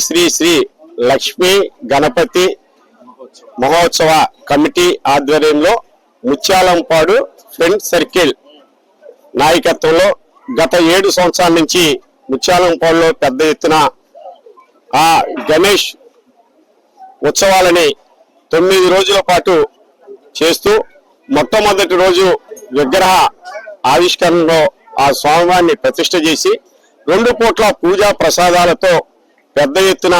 శ్రీ శ్రీ లక్ష్మీ గణపతి మహోత్సవ కమిటీ ఆధ్వర్యంలో Mutyalampadu friend circle నాయకత్వంలో గత ఏడు సంవత్సరాల నుంచి ముత్యాలంపాడులో పెద్ద ఎత్తున ఆ గణేష్ ఉత్సవాలని తొమ్మిది రోజుల పాటు చేస్తూ మొట్టమొదటి రోజు విగ్రహ ఆవిష్కరణలో ఆ స్వామివారిని ప్రతిష్ట చేసి రెండు పూట్ల పూజా ప్రసాదాలతో పెద్ద ఎత్తున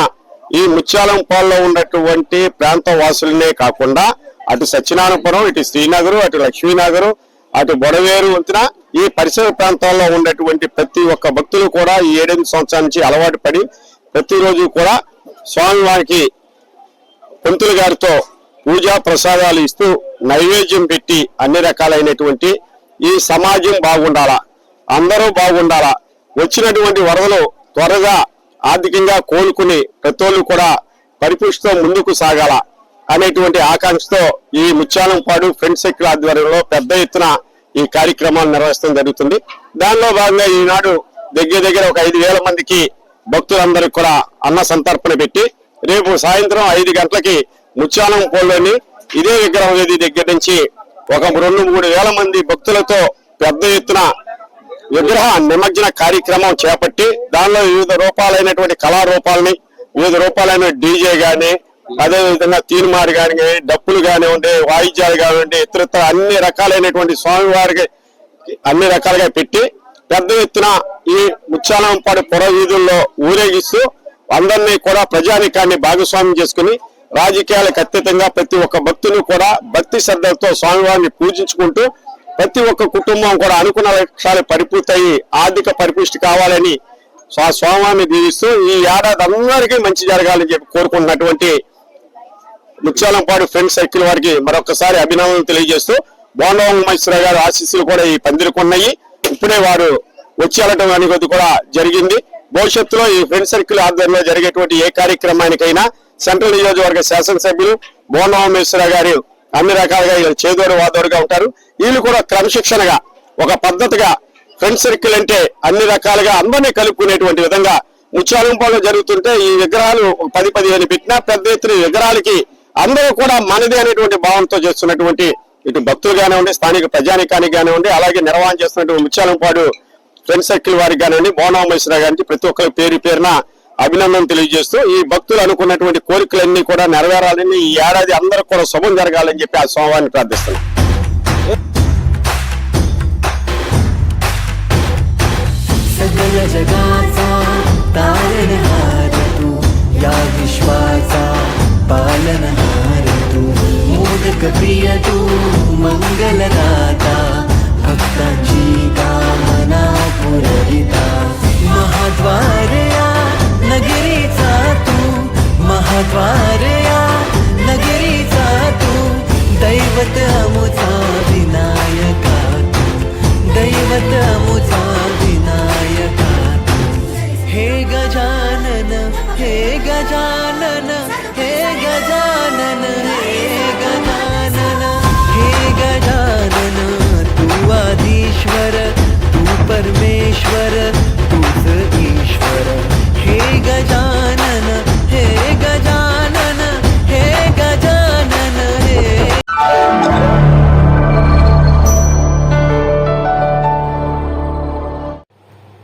ఈ ముత్యాలంపాల్లో ఉన్నటువంటి ప్రాంత వాసులనే కాకుండా అటు సత్యనారాయణపురం ఇటు శ్రీనగరు అటు లక్ష్మీనగరు అటు బొడవేరు వంతున ఈ పరిసర ప్రాంతాల్లో ఉన్నటువంటి ప్రతి ఒక్క భక్తులు కూడా ఈ ఏడెనిమిది సంవత్సరాల నుంచి అలవాటు పడి ప్రతిరోజు కూడా స్వామివారికి పంతులు గారితో పూజా ప్రసాదాలు ఇస్తూ నైవేద్యం పెట్టి అన్ని రకాలైనటువంటి ఈ సమాజం బాగుండాలా అందరూ బాగుండాలా వచ్చినటువంటి వరదలు త్వరగా ఆర్థికంగా కోలుకుని ప్రతోళ్ళు కూడా పరిపుష్టితో ముందుకు సాగాల. అనేటువంటి ఆకాంక్షతో ఈ ముత్యాలంపాడు ఫ్రెండ్ సర్కిల్ ఆధ్వర్యంలో పెద్ద ఎత్తున ఈ కార్యక్రమాలు నిర్వహించడం జరుగుతుంది. దానిలో భాగంగా ఈనాడు దగ్గర దగ్గర ఒక ఐదు వేల మందికి భక్తులందరికీ కూడా అన్న సంతర్పణ పెట్టి రేపు సాయంత్రం ఐదు గంటలకి ముత్యాలం పోల్లోని ఇదే విగ్రహం వేది దగ్గర నుంచి ఒక రెండు మూడు వేల మంది భక్తులతో పెద్ద ఎత్తున విగ్రహ నిమజ్జన కార్యక్రమం చేపట్టి దానిలో వివిధ రూపాలైనటువంటి కళారూపాలని వివిధ రూపాలైన డీజే గాని అదే విధంగా తీర్మారు గాని డప్పులు కానివ్వండి వాయిద్యాలు కానివ్వండి ఇతరత్ర అన్ని రకాలైనటువంటి స్వామివారికి అన్ని రకాలుగా పెట్టి పెద్ద ఎత్తున ఈ ముచ్చాలంపాడు పొర వీధుల్లో ఊరేగిస్తూ అందరినీ కూడా ప్రజానికాన్ని భాగస్వామ్యం చేసుకుని రాజకీయాలకు అతీతంగా ప్రతి ఒక్క భక్తులు కూడా భక్తి శ్రద్ధలతో స్వామివారిని పూజించుకుంటూ ప్రతి ఒక్క కుటుంబం కూడా అనుకున్న లక్ష్యాలు పరిపూర్తయి ఆర్థిక పరిపుష్టి కావాలని స్వా- స్వామివారిని దీవిస్తూ ఈ ఏడాది అందరికీ మంచి జరగాలని చెప్పి కోరుకుంటున్నటువంటి ముత్యాలంపాడు ఫ్రెండ్ సర్కిల్ వారికి మరొకసారి అభినందనలు తెలియజేస్తూ బోండవ మహేశ్వర గారు ఆశీస్సులు కూడా ఈ పందిరికున్నాయి ఇప్పుడే వారు వచ్చి వెళ్ళటం అనేది కూడా జరిగింది. భవిష్యత్తులో ఈ ఫ్రెండ్ సర్కిల్ ఆధ్వర్యంలో జరిగేటువంటి ఏ కార్యక్రమానికైనా సెంట్రల్ నియోజకవర్గ శాసనసభ్యులు బోండవ మహేశ్వర గారు అన్ని రకాలుగా వీళ్ళు చేదోడు వాదోడుగా ఉంటారు. వీళ్ళు కూడా క్రమశిక్షణగా ఒక పద్ధతిగా ఫ్రెండ్ సర్కిల్ అంటే అన్ని రకాలుగా అందరినీ కలుపుకునేటువంటి విధంగా ముత్యాలంపాలో జరుగుతుంటే ఈ విగ్రహాలు పది పదిహేను పెట్టినా పెద్ద ఎత్తున విగ్రహాలకి అందరూ కూడా మనది అనేటువంటి భావంతో చేస్తున్నటువంటి ఇటు భక్తులు కానివ్వండి స్థానిక ప్రజానికానికి కానివ్వండి అలాగే నిర్వహణ చేస్తున్నటువంటి ముత్యాలంపాడు ఫ్రెండ్ సర్కిల్ వారికి కానివ్వండి బోనామేశ్వర గారికి ప్రతి ఒక్కరి పేరు పేరున అభినందన తెలియజేస్తూ ఈ భక్తులు అనుకున్నటువంటి కోరికలన్నీ కూడా నెరవేరాలని ఈ ఏడాది అందరూ కూడా శుభం జరగాలని చెప్పి ఆ స్వామివారిని ప్రార్థిస్తున్నాం सकल जगाचा तारणहार तू या विश्वाचा पालनहार तू मोदक प्रिय तू मंगलदाता भक्तांची महाद्वारया नगरीचा तू दैवत अमुचा विनायका दैवत अमुचा विनायका हे हे गजानन हे गजानन